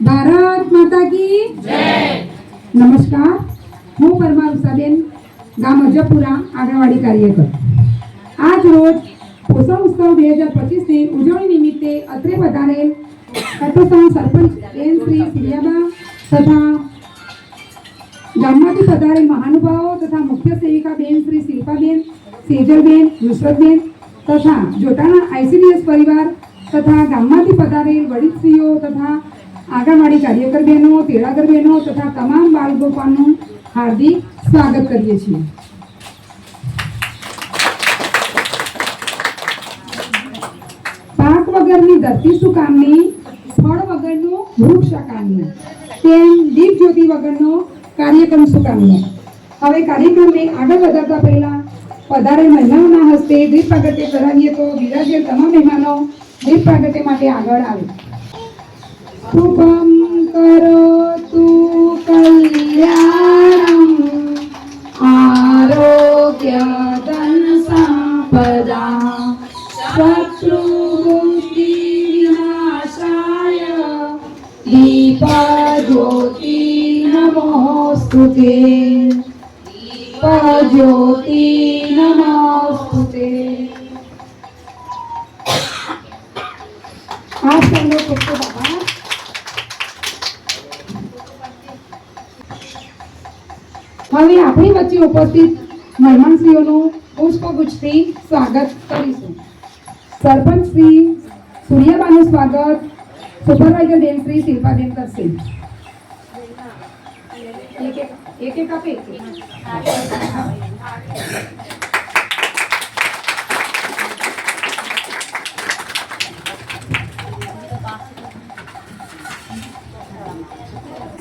ભારત માતા કી નમસ્કાર. હું પરમાર ઉષાબેન ગામ અજપુરા આંગણવાડી કાર્યકર. આજ રોજ પોષણ ઉત્સવ બે હજાર પચીસની ઉજવણી નિમિત્તે અત્રે પધારેલ કટોસણ સરપંચ બેન શ્રી સિરિયાબા તથા ગામમાંથી પધારેલ મહાનુભાવો તથા મુખ્ય સેવિકા બેન શ્રી શિલ્પાબેન સેજલબેન નુસરતબેન તથા જોટાણા આઈસીડીએસ પરિવાર તથા ગામમાંથી પધારેલ વડીલશ્રીઓ તથા આંગણવાડી કાર્યકર બહેનો તેડાગર બહેનો તથા તમામ બાળકોનું હાર્દિક સ્વાગત કરીએ છીએ. પાક વગરની ધરતી સુકામની, ફળ વગરનો વૃક્ષ શું તેમ દીપ જ્યોતિ વગરનો કાર્યક્રમ સુકામનો. કામનો હવે કાર્યક્રમને આગળ વધારતા પહેલા પધારે મહિલાઓના હસ્તે દીપ પ્રાગટ્ય કરાવીએ તો બિરાજેલ તમામ મહેમાનો દીપ પ્રાગટ્ય માટે આગળ આવે. શુભમ કરોતુ કલ્યાણમ આરોગ્ય ધન સંપદા શત્રુબુદ્ધિ વિનાશાય દીપજ્યોતિ નમોસ્તુતે દીપજ્યોતિ નમોસ્તુતે હવે આપણી વચ્ચે ઉપસ્થિત મહેમાનશ્રીઓનું પુષ્પગુચ્છથી સ્વાગત કરીશું. સરપંચ શ્રી સૂર્યાબાનું સ્વાગત સુપરવાઇઝર બેન શ્રી શિલ્પાબેન કરશે. એક આપે.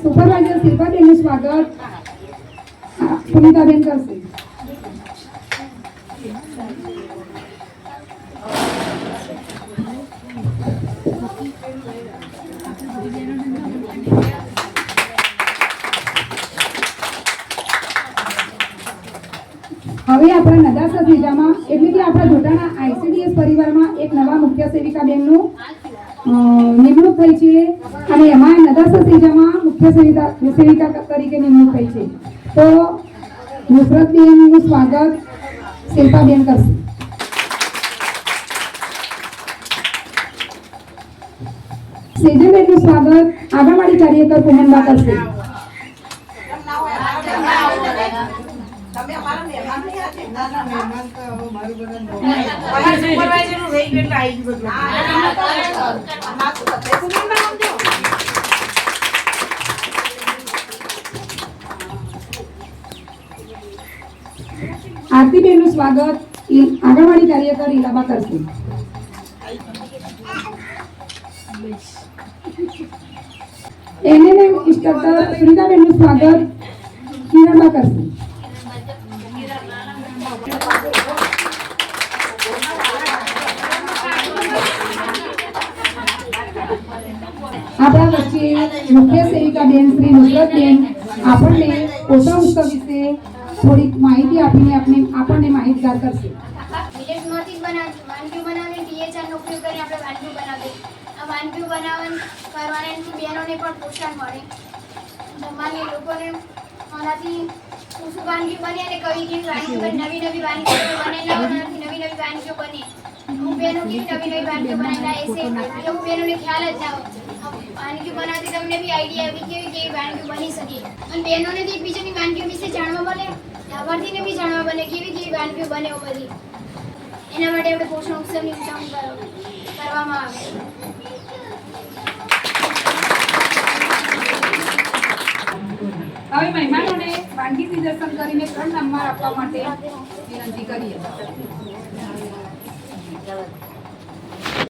સુપરવાઇઝર શિલ્પાબેનનું સ્વાગત. આ, પુનિતાબેન કરશે હવે આપણા નદાસા ત્રીજામાં એટલે કે આપણા જોટાના આઈસીડીએસ પરિવારમાં એક નવા મુખ્ય સેવિકા બેનનું નિમણૂક થઈ છે અને એમાં નદાસા ત્રીજામાં મુખ્ય સેવિકા સેવિકા તરીકે નિમણૂક થઈ છે. તો નુસરત બેનનું સ્વાગત શિલ્પાબેન કરશે સેજલબેનનું સ્વાગત આંગણવાડી કાર્યકર પૂનમબા કરશે supervisor નું રહી ગયું આવી ગયું બધું. આમાં તો બધે સુગંધમાં સમજો. આરતીબેનનું સ્વાગત ઈ- આંગણવાડી કાર્યકર ઈલાબા કરશે એનએનએમ ઇન્સ્ટ્રક્ટર સુનિતાબેનનું સ્વાગત કિરણબા કરશે આપણા વચ્ચે મુખ્ય સેવિકા બેન શ્રી નુસરત બેન આપણને પોષણ ઉત્સવ વિશે થોડીક માહિતી આપીને આપણે આપણને માહિતગાર કરશે. મિલેટમાંથી બનાવી વાનગીઓ બનાવીને ડીએચઆરનો ઉપયોગ કરીને આપણે વાનગીઓ બનાવીએ. આ વાનગીઓ બનાવવાની કરવાનાથી પણ પોષણ મળે. જમવાની લોકોને આનાથી શું વાનગી બને અને કઈ બને. નવી નવી વાનગીઓ બનેલા નવી નવી વાનગીઓ બને. નવી નવી વાનગીઓ એટલે હું બહેનોને ખ્યાલ જ ના હોય. વાનગી બનાવતી તમને બી આઈડિયા આવી કેવી કે વાનગીઓ બની શકે. અને બહેનોને બી એકબીજાની વાનગીઓ વિશે જાણવા મળે, લાભાર્થીને બી જાણવા મળે કેવી કેવી વાનગીઓ બને એવું બધી. એના માટે આપણે પોષણ ઉત્સવની ઉજવણી કરવામાં આવે. હવે મહેમાનોને વાનગીથી દર્શન કરીને ત્રણ નંબર આપવા માટે વિનંતી કરીએ.